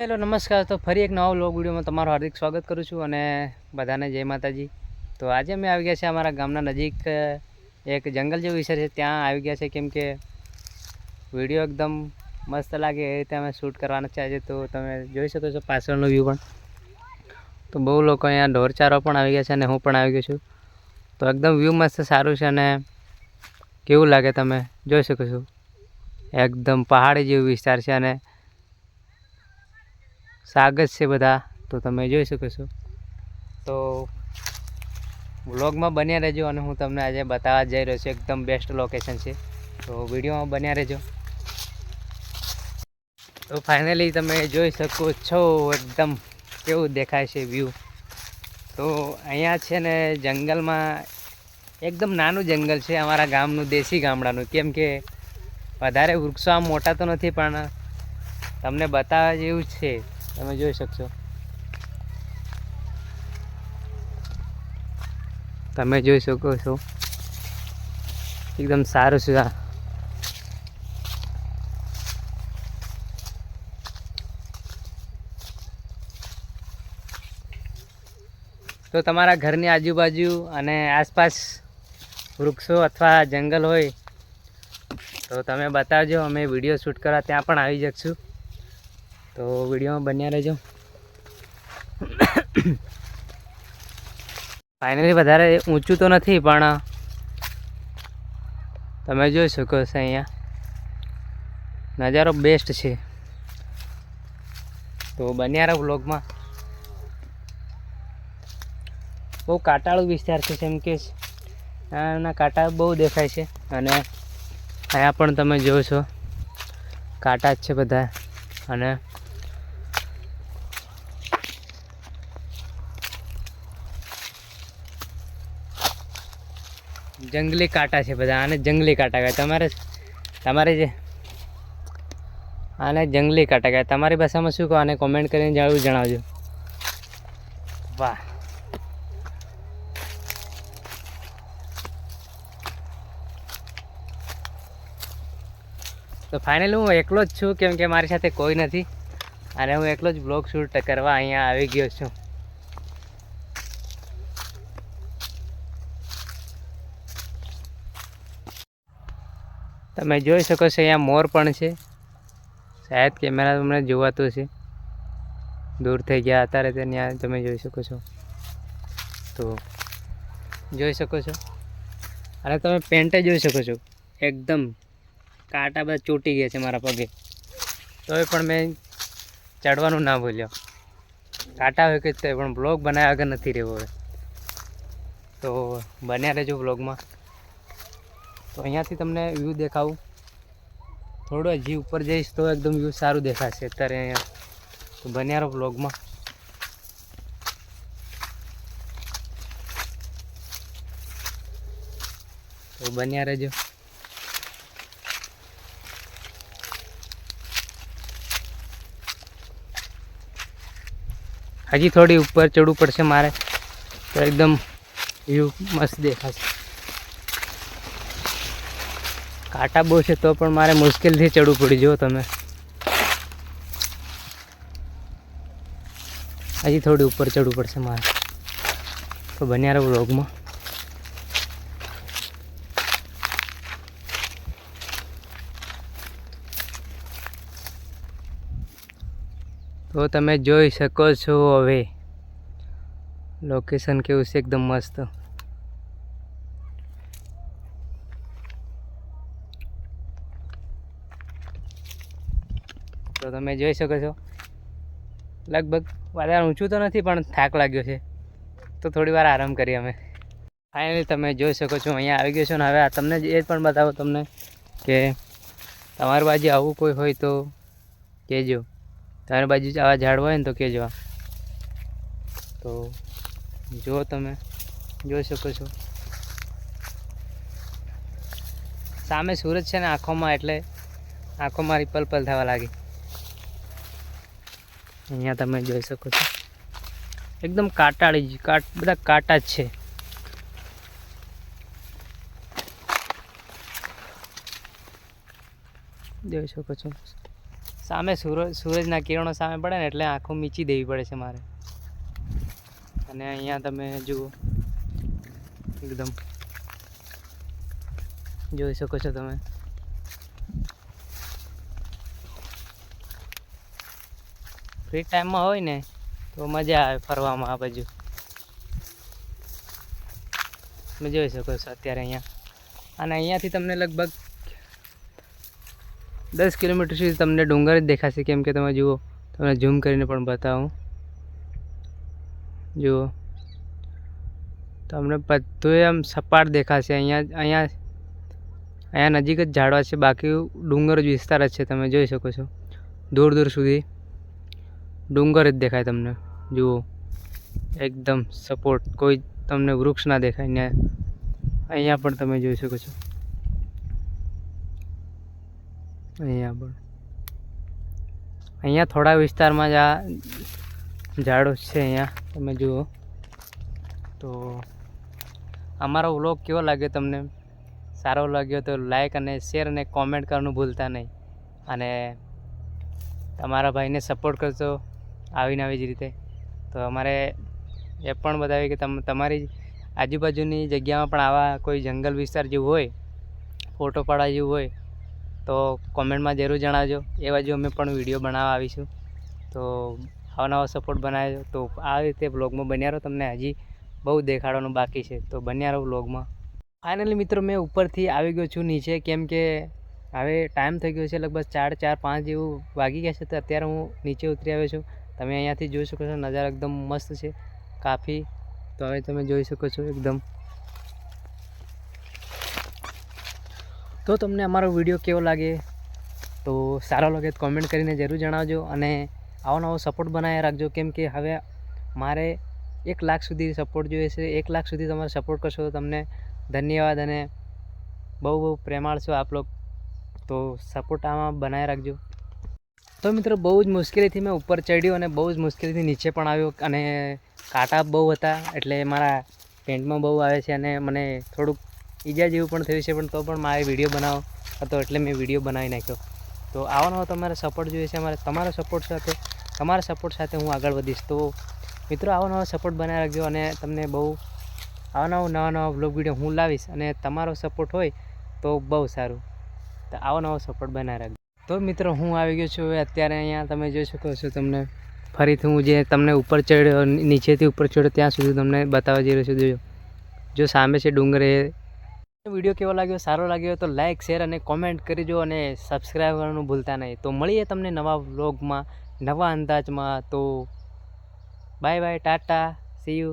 Hello, નમસ્કાર. તો ફરી એક નવા વ્લોગ વિડીયોમાં તમારું હાર્દિક સ્વાગત કરું છું અને બધાને જય માતાજી. તો આજે અમે આવી ગયા છે અમારા ગામના નજીક એક જંગલ જેવું વિસ્તાર છે. ત્યાં આવી ગયા છે કેમ કે વીડિયો એકદમ મસ્ત લાગે એ રીતે અમે શૂટ કરવાના છે આજે. તો તમે જોઈ શકો છો પાછળનો વ્યૂ પણ. તો બહુ લોકો અહીંયા ઢોરચારો પણ આવી ગયા છે અને હું પણ આવી ગયો છું. તો એકદમ વ્યૂ મસ્ત સારું છે અને કેવું લાગે તમે જોઈ શકો છો. એકદમ પહાડી જેવું વિસ્તાર છે અને સ્વાગત છે બધા. તો તમે જોઈ શકો છો. તો વ્લોગમાં બન્યા રહેજો અને હું તમને આજે બતાવવા જઈ રહ્યો છું. એકદમ બેસ્ટ લોકેશન છે. તો વિડીયોમાં બન્યા રહેજો. તો ફાઇનલી તમે જોઈ શકો છો એકદમ કેવું દેખાય છે વ્યૂ તો અહીંયા છે ને જંગલમાં એકદમ નાનું જંગલ છે. અમારા ગામનું દેશી ગામડાનું. કેમ કે વધારે વૃક્ષો આમ મોટા તો નથી, પણ તમને બતાવવા જેવું છે. તમે જોઈ શકશો. તમે જોઈ શકો છો. એકદમ સારું છે આ. તો તમારા ઘરની આજુબાજુ અને આસપાસ વૃક્ષો અથવા જંગલ હોય, તો તમે બતાવજો. અમે વીડિયો શૂટ કરવા ત્યાં પણ આવી શકશું તો વિડીયોમાં બન્યા રહેજો. ફાઇનલી વધારે ઊંચું તો નથી, પણ તમે જોઈ શકો છો અહીંયા. નજારો બેસ્ટ છે. તો બન્યા રહો વ્લોગમાં બહુ કાંટાળું વિસ્તાર છે, જેમ કે આના કાંટા બહુ દેખાય છે. અને અહીંયા પણ તમે જોવો છો કાંટા જ છે બધા. અને જંગલી કાંટા છે બધા, આને જંગલી કાંટા કહે તમારે તમારે જે આને જંગલી કાંટા કહે તમારી ભાષામાં શું કહો? આને કોમેન્ટ કરીને જરૂર જણાવજો. વાહ. તો ફાઇનલી હું એકલો જ છું કેમ કે મારી સાથે કોઈ નથી. અને હું એકલો જ બ્લોગ શૂટ કરવા અહીંયા આવી ગયો છું. તમે જોઈ શકો છો, અહીંયા મોર પણ છે. શાયદ કેમેરા તમને જોવાતું છે દૂર થઈ ગયા, અત્યારે ત્યાં તમે જોઈ શકો છો. તો જોઈ શકો છો. અને તમે પેન્ટે જોઈ શકો છો. એકદમ કાંટા બધા ચોટી ગયા છે મારા પગે. તોય પણ મેં ચડવાનું ના ભૂલ્યો. કાંટા હોય કે પણ બ્લોગ બનાવ્યા આગળ નથી રહેવો હવે. તો બન્યા રહેજો બ્લોગમાં તો અહીંયાથી તમને વ્યૂ દેખાવું. થોડો હજી ઉપર જઈશ તો એકદમ વ્યૂ સારું દેખાશે અત્યારે અહીંયા. તો બન્યા બ્લોગમાં તો બન્યા રહેજો. હજી થોડી ઉપર ચડવું પડશે મારે. તો એકદમ વ્યૂ મસ્ત દેખાશે. કાંટા બહુ છે તો પણ મારે મુશ્કેલથી ચડવું પડી જુઓ તમે. હજી થોડી ઉપર ચડવું પડશે મારે. તો બન્યા રહો વ્લોગમાં. તો તમે જોઈ શકો છો હવે. લોકેશન કેવું છે? એકદમ મસ્ત. તો તમે જોઈ શકો છો. લગભગ વધારે ઊંચું તો નથી, પણ થાક લાગ્યો છે. તો થોડી વાર આરામ કરીએ અમે. ફાઇનલી તમે જોઈ શકો છો, અહીંયા આવી ગયો છો ને હવે આ તમને એ પણ બતાવો તમને કે તમારી બાજુ આવું કોઈ હોય તો કહેજો. તમારી બાજુ આવા ઝાડ હોય ને તો કહેજો. તો જુઓ તમે જોઈ શકો છો. સામે સૂરજ છે ને, આંખોમાં એટલે આંખોમાં મારી પલ પલ થવા લાગી. અહીંયા તમે જોઈ શકો છો. એકદમ કાંટાળી કાટ, બધા કાંટા જ છે. જોઈ શકો છો. સામે સૂરજ, સૂરજના કિરણો સામે પડે ને એટલે આંખો મીચી દેવી પડે છે મારે. અને અહીંયા તમે જુઓ. એકદમ. જોઈ શકો છો તમે. ફ્રી ટાઈમમાં હોય ને, તો મજા આવે ફરવામાં આ બાજુ. તમે જોઈ શકો છો અત્યારે અહીંયા. અને અહીંયાથી તમને લગભગ દસ કિલોમીટર સુધી તમને ડુંગર જ દેખાશે. કેમ કે તમે જુઓ, તમને ઝૂમ કરીને પણ બતાવું. જુઓ. તમને બધું આમ સપાટ દેખાશે. અહીંયા અહીંયા અહીંયા નજીક જ ઝાડવા છે. બાકી ડુંગર જ વિસ્તાર જ છે. તમે જોઈ શકો છો. દૂર દૂર સુધી. ડુંગર જ દેખાય તમને. જુઓ. એકદમ સપોર્ટ કોઈ તમને વૃક્ષ ના દેખાય ને અહીંયા પણ તમે જોઈ શકો છો. અહીંયા પણ. અહીંયા થોડા વિસ્તારમાં જ આ ઝાડો છે અહીંયા. તમે જુઓ. તો અમારો વ્લોગ કેવો લાગ્યો તમને? સારો લાગ્યો તો લાઈક અને શેર અને કોમેન્ટ કરવાનું ભૂલતા નહીં. અને તમારા ભાઈને સપોર્ટ કરજો. આવીને આવી જ રીતે. તો અમારે એ પણ બતાવ્યું કે તમ, તમારી આજુબાજુની જગ્યામાં પણ આવા કોઈ જંગલ વિસ્તાર જેવું હોય, ફોટો પાડવા જેવું હોય, તો કોમેન્ટમાં જરૂર જણાવજો. એ બાજુ અમે પણ વીડિયો બનાવવા આવીશું. તો આવા નવા સપોર્ટ બનાવજો તો આ રીતે બ્લોગમાં બન્યા રહો. તમને હજી બહુ દેખાડવાનું બાકી છે. તો બન્યા રહો બ્લોગમાં ફાઇનલી મિત્રો, મેં ઉપરથી આવી ગયો છું, નીચે. કેમ કે હવે ટાઈમ થઈ ગયો છે લગભગ ચાર ચાર, પાંચ જેવું વાગી ગયા છે. તો અત્યારે હું નીચે ઉતરી આવ્યો છું. તમે અહીંયાથી જોઈ શકો છો, નજારો એકદમ મસ્ત છે, કાફી. તો હવે તમે જોઈ શકો છો એકદમ. તો તમને અમારો વીડિયો કેવો લાગે? તો સારો લાગે તો કોમેન્ટ કરીને જરૂર જણાવજો અને આવો નવો સપોર્ટ બનાવી રાખજો. કેમ કે હવે મારે એક લાખ સુધી સપોર્ટ જોઈએ છે. એક લાખ સુધી તમારે સપોર્ટ કરશો તમને ધન્યવાદ અને બહુ બહુ પ્રેમાળ છો આપ લોકો તો સપોર્ટ આમાં બનાવી રાખજો. તો મિત્રો બહુ જ મુશ્કેલીથી મેં ઉપર ચડ્યો અને બહુ જ મુશ્કેલીથી નીચે પણ આવ્યો અને કાંટા બહુ હતા એટલે મારા પેન્ટમાં બહુ આવે છે અને મને થોડુંક ઈજા જેવું પણ થયું છે, પણ તો પણ મારે વીડિયો બનાવો હતો એટલે મેં વીડિયો બનાવી નાખ્યો. તો આવો નવો તમારે સપોર્ટ જોઈએ છે, અમારે તમારો સપોર્ટ સાથે, તમારા સપોર્ટ સાથે હું આગળ વધીશ. તો મિત્રો આવો નવો સપોર્ટ બનાવી રાખજો અને તમને બહુ આવા નવો, નવા નવા બ્લોગ વીડિયો હું લાવીશ અને તમારો સપોર્ટ હોય તો બહુ સારું. તો આવો નવો સપોર્ટ બનાવી રાખજો. તો મિત્રો, હું આવી ગયો છું. અત્યારે અહીંયા તમે જોઈ શકો છો તમને. ફરીથી હું જે તમને ઉપર ચડ્યો, નીચેથી ઉપર ચડ્યો, ત્યાં સુધી તમને બતાવવા જઈ રહ્યો છું. જોજો. જો સામે છે ડુંગર, એ વીડિયો કેવો લાગ્યો, સારો લાગ્યો તો લાઇક શેર અને કોમેન્ટ કરજો અને સબસ્ક્રાઈબ કરવાનું ભૂલતા નહીં. તો મળીએ તમને નવા વ્લોગમાં નવા અંદાજમાં. તો bye bye tata see you